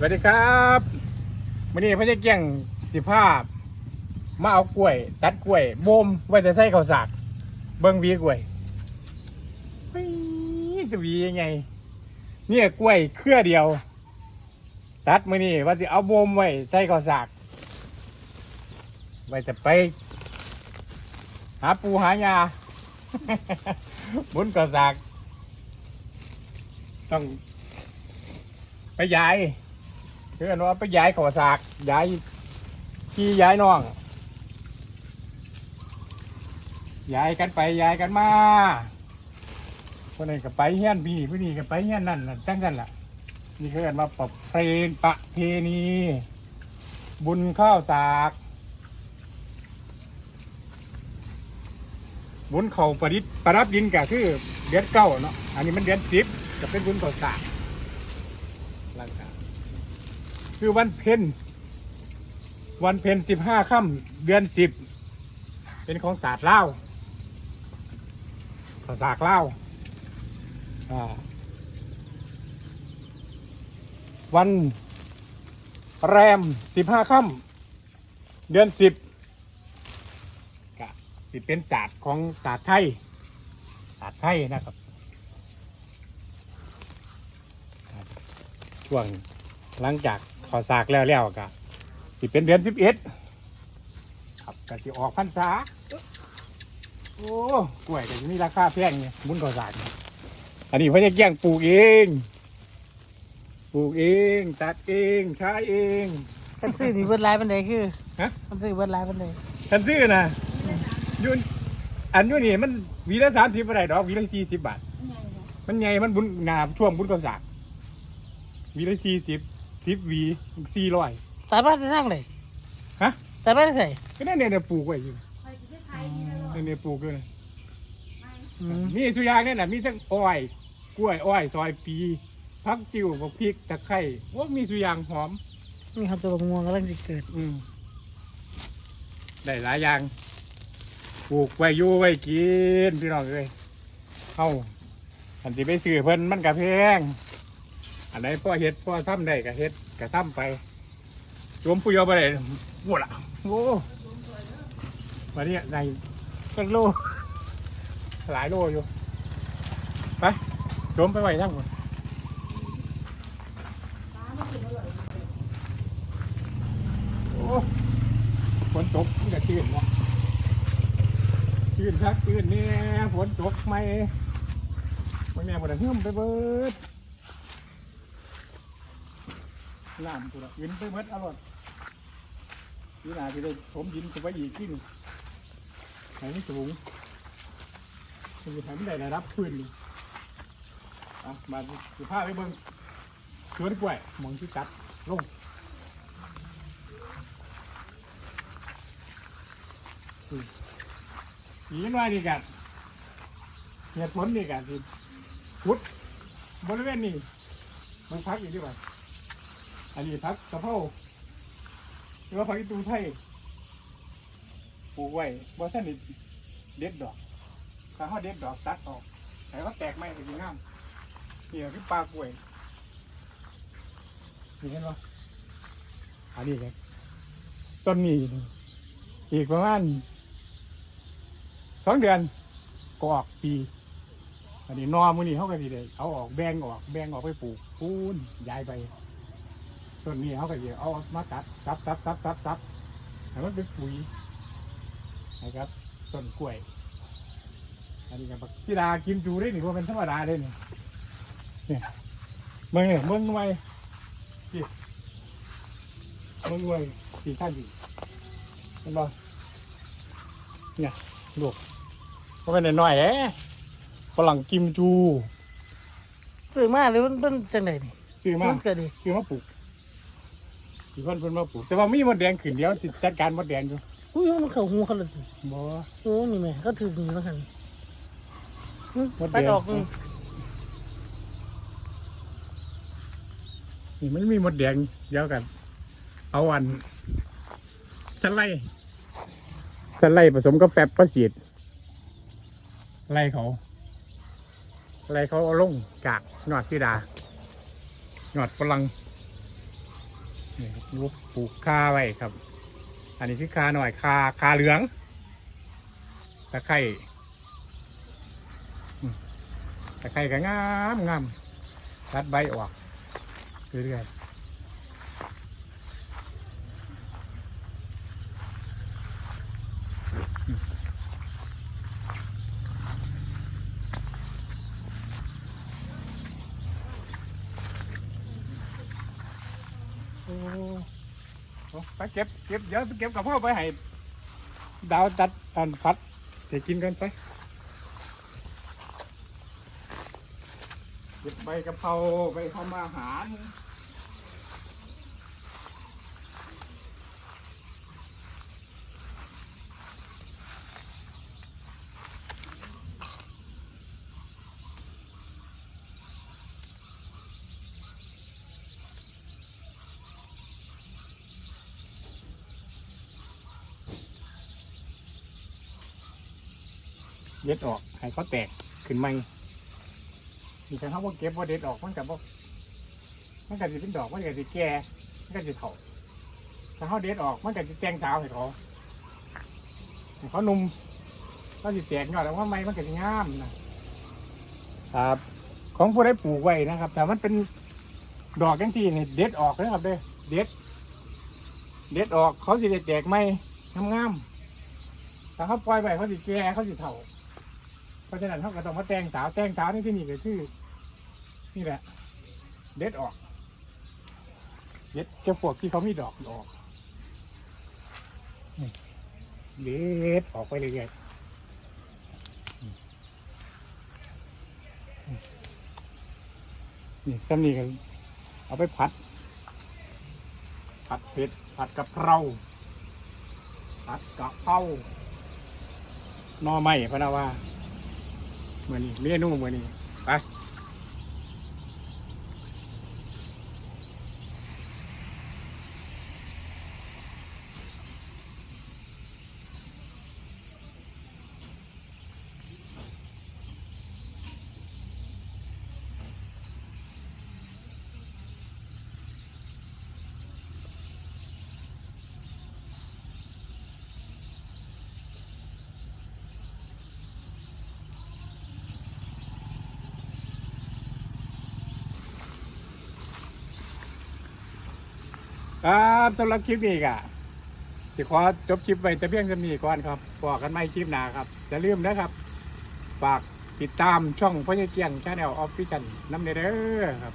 สวัสดีครับวันนี้พระเจ้าเกี้ยงสิภาพมาเอากล้วย ตัดกล้วยโบมไว้แต่ใส่ข้าวสากเบิ้งวีกล้วยจะวียังไง เนี่ยกล้วยเครือเดียว ตัดมือนี่ว่าจะเอาโบมไว้ใส่ข้าวสากไว้จะไป หาปูหายาบุญข้าวสากต้องไปย้าย คือนว่าไปย้ายขอสากย้ายพี่ย้ายน้องย้ายกันไปย้ายกันมาคนนี้ก็ไปเฮี้ยนพี่ผู้นี้ก็ไปเฮี้ยนนั่นนั่นจังกันล่ะนี่คือนว่าประเพณประเพณีบุญข้าวสากบุญเข่าประดิษฐ์ประรับดินก็คือเดือนเก้าเนาะอันนี้มันเดือนสิบจะเป็นบุญข้าวสากร่างกาย คือวันเพ็ญวันเพ็ญสิบห้าค่ำเดือนสิบเป็นของศาสตร์เล่าวภาษากเล่าวอ่าวันแรมสิบห้าค่ำเดือนสิบก็สิเป็นศาสตร์ของศาสตร์ไทยศาสตร์ไทยนะครับช่วงหลังจาก ขอสากแล้วแล้วก็สิเป็นเดือนสิบเอ็ดครับก็จะออกพรรษา โอ้กล้วยก็จะมีราคาแพงเนี่ยมุนขอสากเนี่ยอันนี้พ่อจะแก่งปลูกเอง ปลูกเอง ตัดเองใช้เองกันซื้อนี่เบิดไลฟ์บันไดคือฮะกันซื้อเบิดไลฟ์บันไดฉันซื้อนะอยุนอันอยุนี่มันหวีละสามสิบอะไรดอกหวีละสี่สิบบาท มันใหญ่มันบุญหนาช่วงบุญขอสากหวีละสี่สิบ สิบหวีสี่ร้อยตัดบ้านจะสร้างเลยฮะตัดบ้านจะใส่ก็นั่นเนี่ยเนี่ยปลูกไว้อยู่นั่นเนี่ยปลูกด้วยนะอืมมีสุอยางเนี่ยนะมีทั้งอ้อย กล้วยอ้อย ซอยปีพักจิ๋วบักพริกตะไคร้ว่ามีสุอยางหอมนี่ครับตัวงวงกำลังจะเกิดอืมได้หลายอย่างปลูกไว้อยู่ไว้กินพี่น้องเอ้ยเข้าอันที่ไปซื้อเพิ่นมันกะแพง อันไหนพ่อเฮ็ดพ่อทำได้ก็เฮ็ดก็ทำไปจมปุยเอาไปเลยหมดละโอ้วันนี้ในจากโลหลายโลอยู่ไปจมไปไหวทั้งหมดโอ้ฝนตกมันจะตื่นเนาะตื่นทักตื่นเนี่ยฝนตกไหมวันนี้มันจะเฮื่มไปเบิด น้ำกูละยืนไปเบิดอร่อยนี่นาจะได้ผมยินกูไปอีกที่หนึงไหนไม่สูงมันจะทำได้ระดับพื้นนี่อะมาสุภาพไปเบิ่งสวนกล้วยมองที่ตัดลงอืมอีกหน่อยนี่กันเหตุผลนี่กันที่พุดบริเวณนี้มันพักอยู่ที่ไหน อันนี้พักกระเพราหรือว่าพักอีตูไทยปลูกไว้บ่ท่านนี่เด็ดดอกถ้าเขาเด็ดดอกตัดออกแต่เขาแตกไม่เป็นงามนี่คือปลากล้วยนี่เห็นปะอันนี้ไงต้นนี้อีกประมาณสองเดือนก็ออกปี อันนี้นอมือนี่เขาก็ดีเลยเอาออกแบ่งออกแบ่งออกไปปลูกปูนย้ายไป ต้นนี้เขาก็จะเอามาตัดซับซับซับซับซับให้มันเป็นปุ๋ยนะครับต้นกล้วย อันนี้กับกีฬากินจูได้หนิว่าเป็นธรรมดาเลยนี่เนี่ยเมืองเนี่ยเมืองหน่วยนี่เมืองหน่วยสี่ข้างสี่เห็นบ่เนี่ยลูกก็เป็นน้อยๆเอ๊ะฝรั่งกิมจูซื้อมาหรือมันเป็นจังไดนี่ซื้อมามันเกิดดิซื้อมาปลูก ที่คนเพิ่นมาปลูกแต่ว่ามีมดแดงขึ้นเดียวสิจัดการมดแดงอยู่อุ้ยมันเข้าหูเขาเลยสิบ่โอ้นี่แม่ก็ถือนี่แล้วกันอืมมดไปแดงออกนี่นี่มันมีมดแดงเดียวกัน เอาอันสไลด์สไลด์ผสมกับแฟบประสีดไล่เขาไล่เขาเอาลงกากหนอดที่ดาหนอดฝรั่ง นี่ครับยุบปลูกคาไว้ครับ อันนี้คือคาหน่อยคาคาเหลืองตะไคร่ตะไคร่ก็งามงามตัดใบออกเรื่อยๆอืมโอ้ เอา ไปเก็บเก็บเดี๋ยวไปเก็บกับพ่อไปให้ดาวตัดอันพัดเดี๋ยวกินกันไปเก็บใบกะเพราไปทำอาหาร เด็ดออกให้เขาแตกขึ้นใหม่มีแต่เขาว่าเก็บว่าเด็ดออกมันกับว่ามันก็จะเป็นดอกมันก็จะแก่มันก็จะเถาถ้าเขาเด็ดออกมันก็จะแจงเช้าให้เขาให้เขานุ่มก็จะแตกยอดแล้วว่าไม่มันก็จะงามนะครับ ของผู้ได้ปลูกไว้นะครับ แต่มันเป็นดอกจังที่นี่เด็ดออกนะครับเด้อเด็ด เด็ดออกเขาสิได้แตกไม่งามๆแต่เขาปล่อยไปเขาสิแก่เขาสิเถา เพราะฉะนั้นเขาก็ต้องมาแต่งสาวแต่งสาวนี่ที่นี่ก็คือ นี่แหละ เด็ดออก เด็ดจ้าพวกที่เขามีดอกออกนี่เด็ดออกไปเรื่อยๆอืมอืมนี่ซ้ำนี่ก็เอาไปผัด ผัดเผ็ดผัดกะเพราผัดกะเพราหน่อไม้พะนาว่า มือนี้เมนูมือนี้ไป ครับสำหรับคลิปนี้ก็สิขอจบคลิปไปแต่เพียงเท่านี้ก่อนครับบอกกันไม่คลิปหน้าครับอย่าลืมนะครับ ฝากติดตามช่องพ่อใหญ่เกียงชาแนลออฟฟิเชียลน้ำเนเด้อครับ